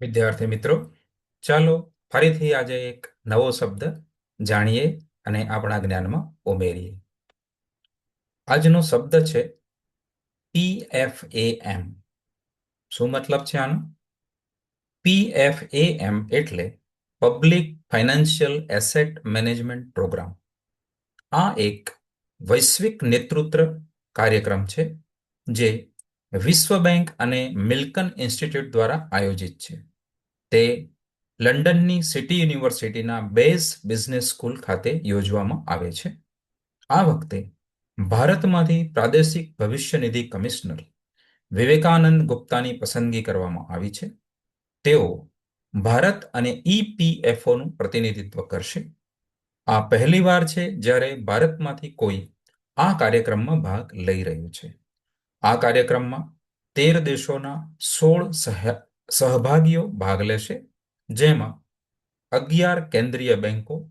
વિદ્યાર્થી મિત્રો, ચાલો ફરીથી આજે એક નવો શબ્દ જાણીએ અને આપણા જ્ઞાનમાં ઉમેરીએ. આજનો શબ્દ છે પીએફએએમ શું મતલબ છે આનો? પીએફએએમ એટલે public financial asset management programme આ એક વૈશ્વિક નેતૃત્વ કાર્યક્રમ છે જે વિશ્વ બેંક અને મિલ્કન ઇન્સ્ટિટ્યૂટ દ્વારા આયોજિત છે. તે લંડનની સિટી યુનિવર્સિટીના બેઝ બિઝનેસ સ્કૂલ ખાતે યોજવામાં આવે છે. આ વખતે ભારતમાંથી પ્રાદેશિક ભવિષ્ય નિધિ કમિશનર વિવેકાનંદ ગુપ્તાની પસંદગી કરવામાં આવી છે. તેઓ ભારત અને ઈપીએફઓનું પ્રતિનિધિત્વ કરશે. આ પહેલીવાર છે જ્યારે ભારતમાંથી કોઈ આ કાર્યક્રમમાં ભાગ લઈ રહ્યું છે. આ કાર્યક્રમમાં તેર દેશોના સોળ સહભાગીઓ ભાગ લેશે, જેમાં અગિયાર કેન્દ્રીય બેંકો,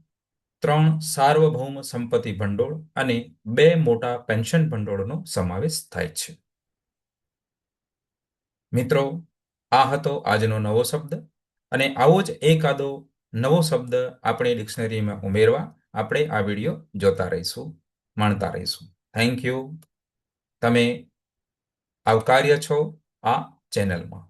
ત્રણ સાર્વભૌમ સંપત્તિ ભંડોળ અને બે મોટા પેન્શન ભંડોળનો સમાવેશ થાય છે. મિત્રો, આ હતો આજનો નવો શબ્દ અને આવો જ એકાદો નવો શબ્દ આપણે ડિક્શનરીમાં ઉમેરવા આપણે આ વીડિયો જોતા રહીશું, માણતા રહીશું. થેન્ક યુ તમે આવકાર્ય છો આ ચેનલમાં.